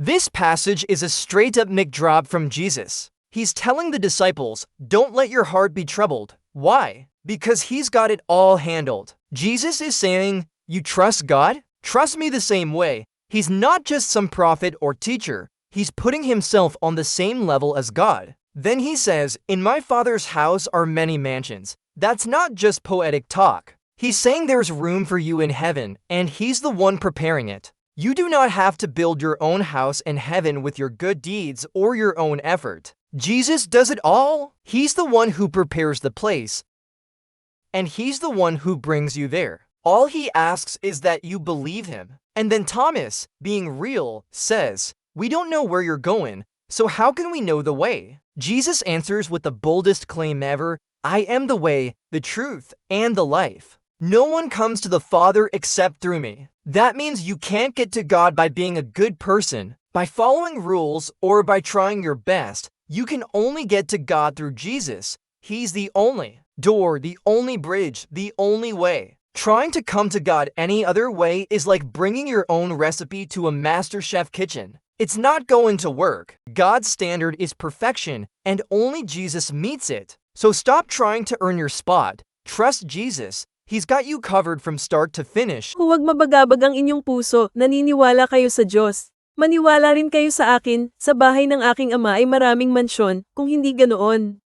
This passage is a straight up mic drop from Jesus. He's telling the disciples, don't let your heart be troubled. Why? Because he's got it all handled. Jesus is saying, you trust God? Trust me the same way. He's not just some prophet or teacher. He's putting himself on the same level as God. Then he says, In my Father's house are many mansions. That's not just poetic talk. He's saying there's room for you in heaven, and he's the one preparing it. You do not have to build your own house in heaven with your good deeds or your own effort. Jesus does it all. He's the one who prepares the place, and he's the one who brings you there. All he asks is that you believe him. And then Thomas, being real, says, We don't know where you're going, so how can we know the way? Jesus answers with the boldest claim ever I am the way, the truth, and the life. No one comes to the Father except through me. That means you can't get to God by being a good person, by following rules, or by trying your best. You can only get to God through Jesus. He's the only door, the only bridge, the only way. Trying to come to God any other way is like bringing your own recipe to a master chef kitchen. It's not going to work. God's standard is perfection, and only Jesus meets it. So stop trying to earn your spot. Trust Jesus. He's got you covered from start to finish. Huwag mabagabag ang inyong puso, naniniwala kayo sa Diyos. Maniwala rin kayo sa akin, sa bahay ng aking ama ay maraming mansyon, kung hindi ganoon.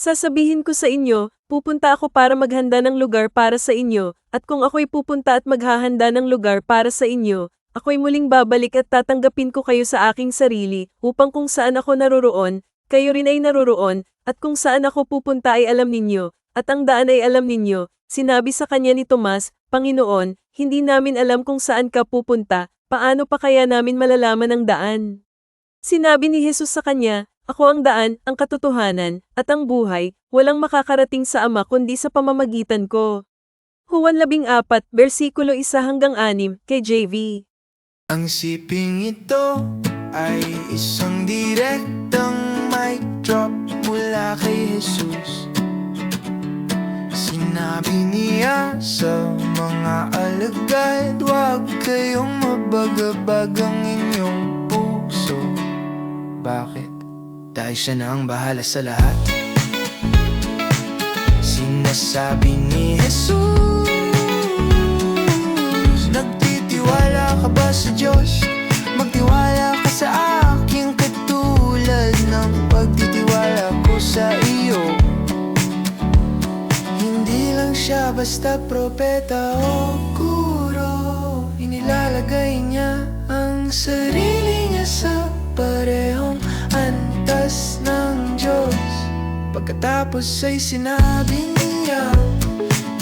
Sasabihin ko sa inyo, pupunta ako para maghanda ng lugar para sa inyo, at kung ako'y pupunta at maghahanda ng lugar para sa inyo, ako'y muling babalik at tatanggapin ko kayo sa aking sarili, upang kung saan ako naroroon, kayo rin ay naroroon, at kung saan ako pupunta ay alam ninyo, at ang daan ay alam ninyo. Sinabi sa kanya ni Tomas, Panginoon, hindi namin alam kung saan ka pupunta, paano pa kaya namin malalaman ang daan? Sinabi ni Jesus sa kanya, Ako ang daan, ang katotohanan, at ang buhay, walang makakarating sa Ama kundi sa pamamagitan ko. Juan 14, versikulo 1 hanggang 6, kay JV. Ang siping ito ay isang direktang mic drop mula kay Jesus Sinabi niya sa mga alagad. Huwag kayong mabagabag ang inyong puso. Bakit? Dahil siya na ang bahala sa lahat. Sinasabi ni Jesus siya basta propeta o guro. Inilalagay niya ang sarili niya sa parehong antas ng Diyos. Pagkatapos ay sinabi niya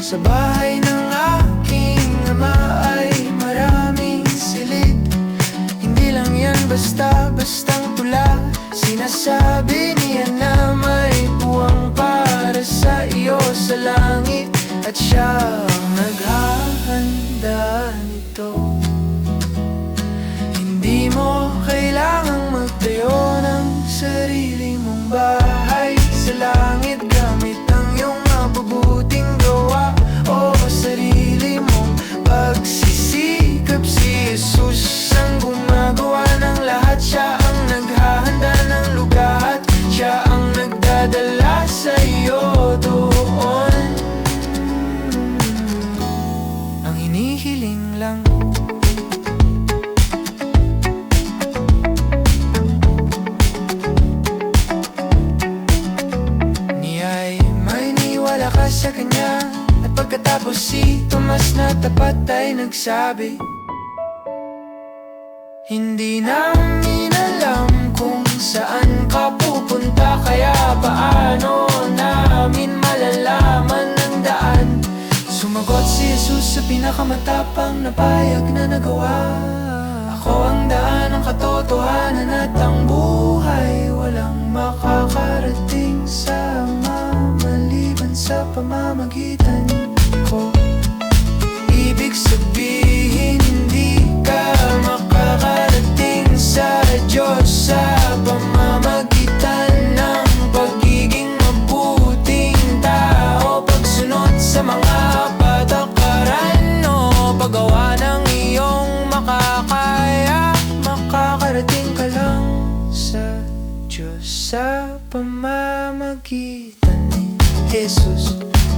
Sa bahay ng aking ama ay maraming silid. Hindi lang yan basta-bastang tula Sinasabi niya na may buwang para sa iyo. Sa At siya ang naghahanda nito. Hindi mo kailangang magtayo ng sarili mong bahay sa kanya. At pagkatapos si Tomas na tapat ay nagsabi Hindi namin alam kung saan ka pupunta Kaya paano namin malalaman ang daan? Sumagot si Jesus sa pinakamatapang na payag na nagawa. Ako ang daan, ang katotohanan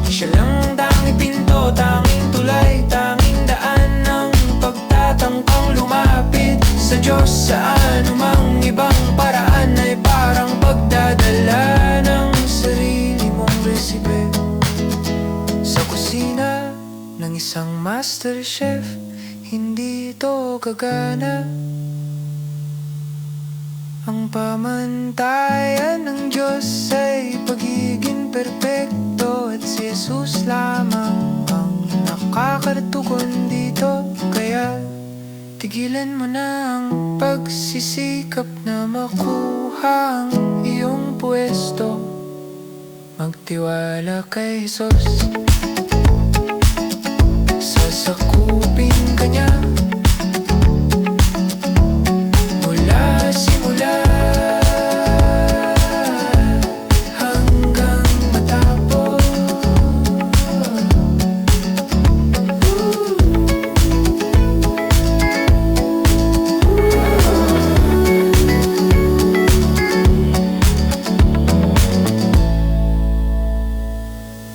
Siya lang ang tanging pinto, tanging tulay, tanging daan ng pagtatangkang lumapit sa Diyos anumang ibang paraan ay parang pagdadala ng sarili mong resipe. Sa kusina ng isang master chef, hindi ito gagana ang pamantayan ng Diyos ay pagiging perpekto At si Jesus lamang ang nakakatugon dito. Kaya tigilan mo na ang pagsisikap na makuha ang iyong pwesto. Magtiwala kay Jesus. Sasakupin